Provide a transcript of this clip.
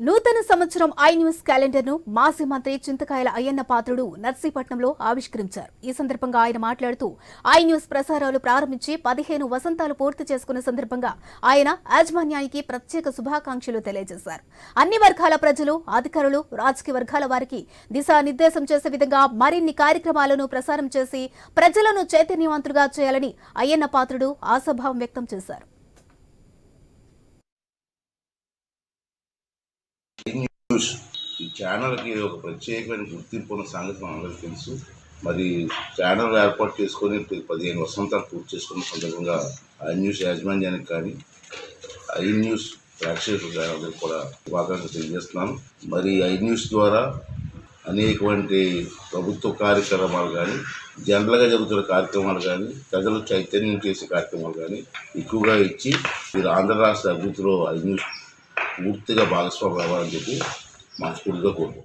నూతన సంవత్సరం I news క్యాలెండర్ను మాజీ మంత్రి చింతకాయల అయ్యన్న పాత్రుడు నర్సీపట్నంలో ఆవిష్కరించారు. ఈ సందర్భంగా ఆయన మాట్లాడుతూ ఐ న్యూస్ ప్రసారాలు ప్రారంభించి పదిహేను వసంతాలు పూర్తి చేసుకున్న సందర్భంగా ఆయన యాజమాన్యానికి ప్రత్యేక శుభాకాంక్షలు తెలియజేశారు. అన్ని వర్గాల ప్రజలు అధికారులు రాజకీయ వర్గాల వారికి దిశానిర్దేశం చేసే విధంగా మరిన్ని కార్యక్రమాలను ప్రసారం చేసి ప్రజలను చైతన్యవంతులుగా చేయాలని అయ్యన్న పాత్రుడు ఆశాభావం వ్యక్తం చేశారు న్యూస్ ఈ ఛానల్కి ఒక ప్రత్యేకమైన గుర్తింపు ఉన్న సంగతి మనందరికీ తెలుసు. మరి ఛానల్ ఏర్పాటు చేసుకొని పదిహేను వసంతాలు పూర్తి చేసుకున్న సందర్భంగా ఐ న్యూస్ యాజమాన్యానికి కానీ ఐ న్యూస్ ప్రేక్షకులు అందరికీ కూడా శుభాకాంక్షలు తెలియజేస్తున్నాను. మరి ఐ న్యూస్ ద్వారా అనేకవంటి ప్రభుత్వ కార్యక్రమాలు కానీ జనరల్గా జరుగుతున్న కార్యక్రమాలు కానీ ప్రజలు చైతన్యం చేసే కార్యక్రమాలు కానీ ఎక్కువగా ఇచ్చి మీరు ఆంధ్ర రాష్ట్ర అభివృద్ధిలో ఐ న్యూస్ పూర్తిగా భాగస్వామి అవ్వాలని చెప్పి মাছ উল্টো করব।